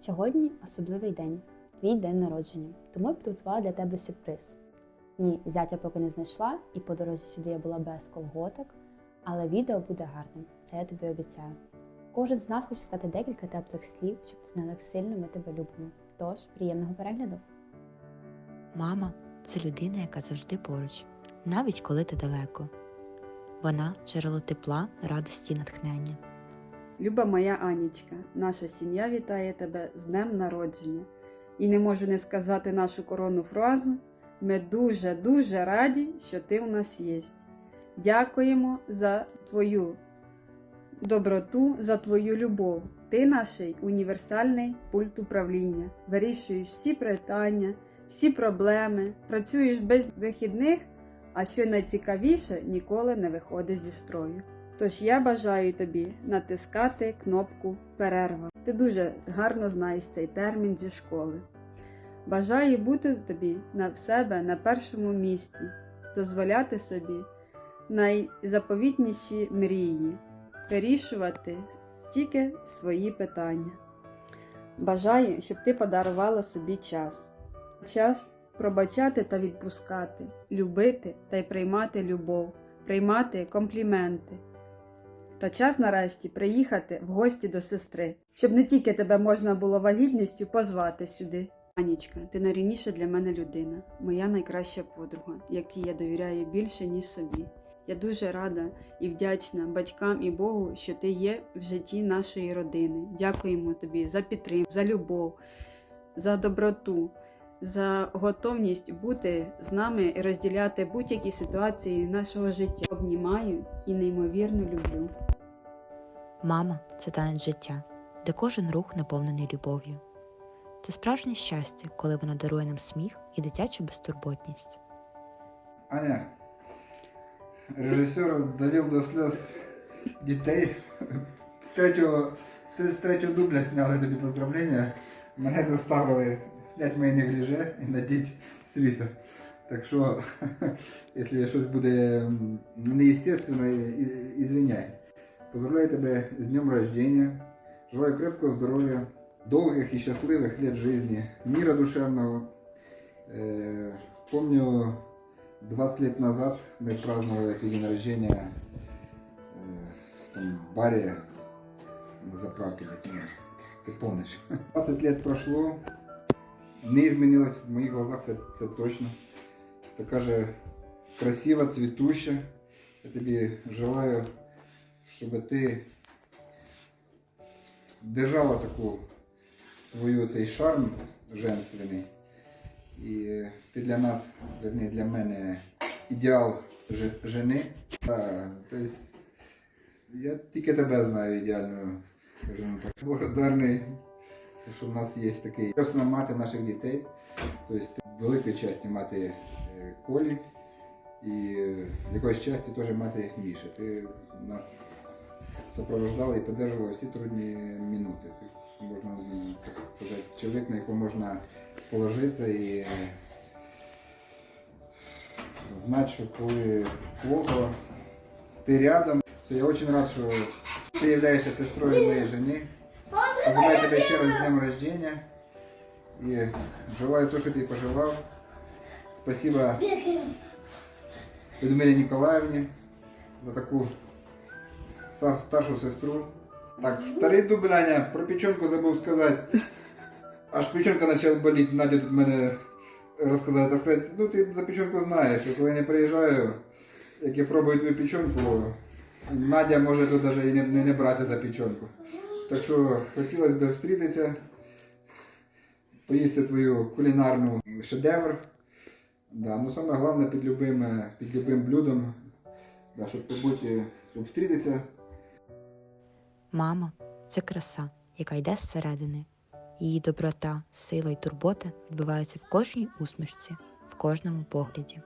Сьогодні особливий день, твій день народження, тому я підготувала для тебе сюрприз. Ні, зятя поки не знайшла, і по дорозі сюди я була без колготок, але відео буде гарним, це я тобі обіцяю. Кожен з нас хоче сказати декілька теплих слів, щоб ти знала, як сильно ми тебе любимо. Тож, приємного перегляду! Мама це людина, яка завжди поруч, навіть коли ти далеко. Вона джерело тепла, радості і натхнення. Люба моя Анічка, наша сім'я вітає тебе з днем народження. І не можу не сказати нашу коронну фразу. Ми дуже-дуже раді, що ти у нас є. Дякуємо за твою доброту, за твою любов. Ти наш універсальний пульт управління. Вирішуєш всі питання, всі проблеми, працюєш без вихідних, а що найцікавіше, ніколи не виходиш зі строю. Тож я бажаю тобі натискати кнопку перерва. Ти дуже гарно знаєш цей термін зі школи. Бажаю бути тобі на себе на першому місці, дозволяти собі найзаповітніші мрії, вирішувати тільки свої питання. Бажаю, щоб ти подарувала собі час. Час пробачати та відпускати, любити та й приймати любов, приймати компліменти. Та час нарешті приїхати в гості до сестри, щоб не тільки тебе можна було вагітністю позвати сюди. Анічка, ти найрівніша для мене людина, моя найкраща подруга, якій я довіряю більше, ніж собі. Я дуже рада і вдячна батькам і Богу, що ти є в житті нашої родини. Дякуємо тобі за підтримку, за любов, за доброту, за готовність бути з нами і розділяти будь-які ситуації нашого життя. Обнімаю і неймовірно люблю. Мама це танець життя, де кожен рух наповнений любов'ю. Це справжнє щастя, коли вона дарує нам сміх і дитячу безтурботність. Аня, режисер довів до сльоз дітей. З третього, з третього дубля зняли тобі поздравлення. Мене заставили зняти мої негліже і надіть світер. Так що, якщо щось буде м, неестественно, і- і- извиняй. Поздравляю тебе з днем рождения. Желаю крепкого здоровья, долгих и счастливых лет жизни, мира душевного. Э, помню, 20 лет назад мы праздновали твой день рождения э, в том баре на заправке. здесь, ну, Ты помнишь. 20 лет прошло, не изменилось в моих глазах, це, це точно. Така же красива, цвітуща. Я тобі желаю, щоб ти держала таку свою цей шарм женственний. І ти для нас, для мене ідеал жени. Да, тобто я тільки тебе знаю ідеальною. Благодарний, що в нас є такий красна мати наших дітей. Тобто ти в великій часті мати е, Колі і е, якоїсь часті теж мати Міші. Ти нас супровождала і підтримувала всі трудні минути. Ти можна так сказати, чоловік, на якого можна положиться і знати, що коли плохо, ти рядом. Я очень рад, що ти являєшся сестрою моєї жени. Поздравляю тебе ще раз з днем рождения. І желаю то, що ти пожелав. Спасибо Людмилі Ніколаївні за таку стар- старшу сестру. Так, вторий дубль, Аня, про печенку забув сказати. Аж печенка почала боліти, Надя тут мене розказала. Так сказати, ну ти за печенку знаєш, що коли я не приїжджаю, як я пробую твою печенку, Надя може тут навіть і не, не, не брати за печенку. Так що хотілося б зустрітися, поїсти твою кулінарну шедевр. Да, ну саме головне під любим, е, під любим блюдом, да, щоб побути, щоб зустрітися. Мама це краса, яка йде зсередини. Її доброта, сила і турбота відбиваються в кожній усмішці, в кожному погляді.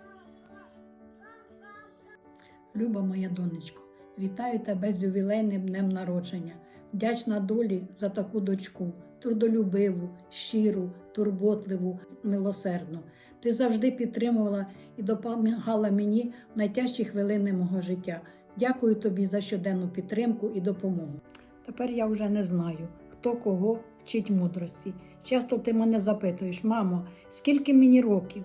Люба моя донечко, вітаю тебе з ювілейним днем народження. Вдячна долі за таку дочку, трудолюбиву, щиру, турботливу, милосердну. Ти завжди підтримувала і допомагала мені в найтяжчі хвилини мого життя. Дякую тобі за щоденну підтримку і допомогу. Тепер я вже не знаю, хто кого вчить мудрості. Часто ти мене запитуєш, мамо, скільки мені років?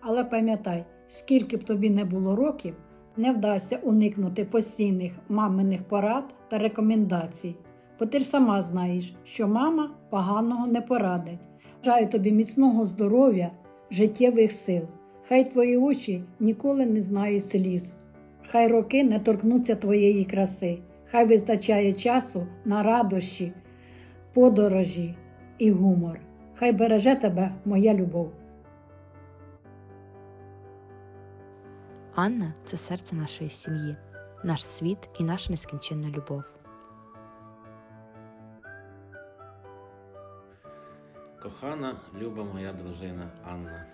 Але пам'ятай, скільки б тобі не було років, не вдасться уникнути постійних маминих порад та рекомендацій. Бо ти сама знаєш, що мама поганого не порадить. Бажаю тобі міцного здоров'я, життєвих сил. Хай твої очі ніколи не знають сліз. Хай роки не торкнуться твоєї краси, хай вистачає часу на радощі, подорожі і гумор. Хай береже тебе моя любов. Анна це серце нашої сім'ї, наш світ і наша нескінченна любов. Кохана, люба моя дружина Анна,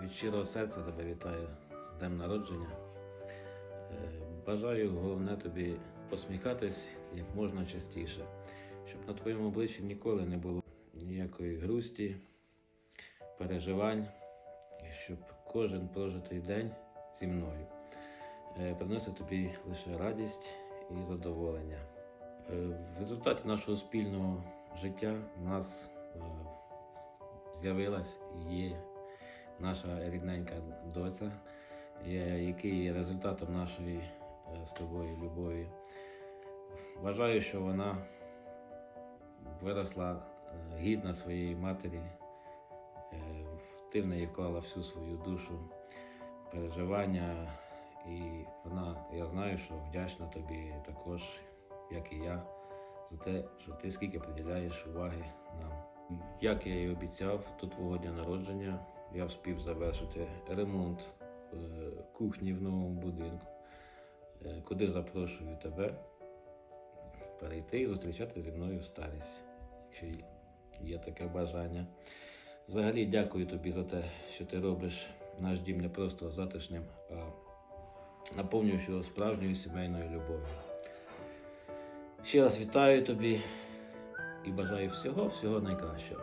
від щирого серця тебе вітаю з днем народження. Е, Бажаю головне тобі посміхатись як можна частіше, щоб на твоєму обличчі ніколи не було ніякої грусті, переживань, щоб кожен прожитий день зі мною е, приносив тобі лише радість і задоволення. Е, В результаті нашого спільного життя у нас з'явилась і наша рідненька доця, який є результатом нашої е, з тобою любові. Вважаю, що вона виросла е, гідна своєї матері, е, ти в неї вклала всю свою душу, переживання, і вона, я знаю, що вдячна тобі також, як і я, за те, що ти скільки приділяєш уваги нам. Як я і обіцяв, до твого дня народження я вспів завершити ремонт е, кухні в новому будинку, е, куди запрошую тебе перейти і зустрічати зі мною старість, якщо є- таке бажання. Взагалі дякую тобі за те, що ти робиш наш дім не просто затишним, а наповнюєш справжньою сімейною любов'ю. Ще раз вітаю тобі і бажаю всього, всього найкращого.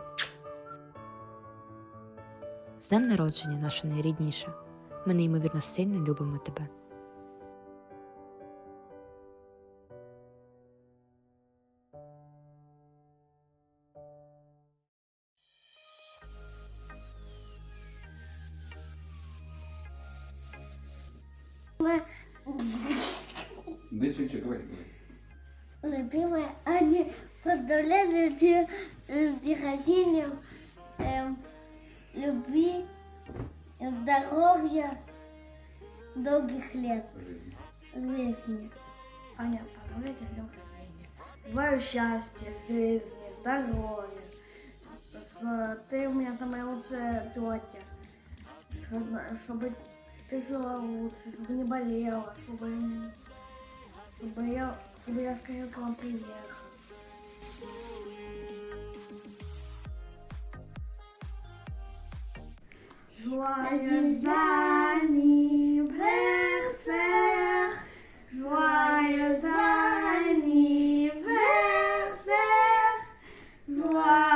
З днем народження, наша найрідніша. Ми неймовірно сильно любимо тебе. Давай, давай. Любимая Аня, поздравляю тебя э, с днем рождения, эм, любви, здоровья, долгих лет жизни. Аня, поздравляю тебя с днем рождения. Желаю счастья, жизни, здоровья. С- Ты у меня самая лучшая тетя. Чтобы, ты жила лучше, чтобы не болела, чтобы, чтобы я, чтобы я скорее к вам Joyeux anniversaire, joyeux anniversaire, joyeux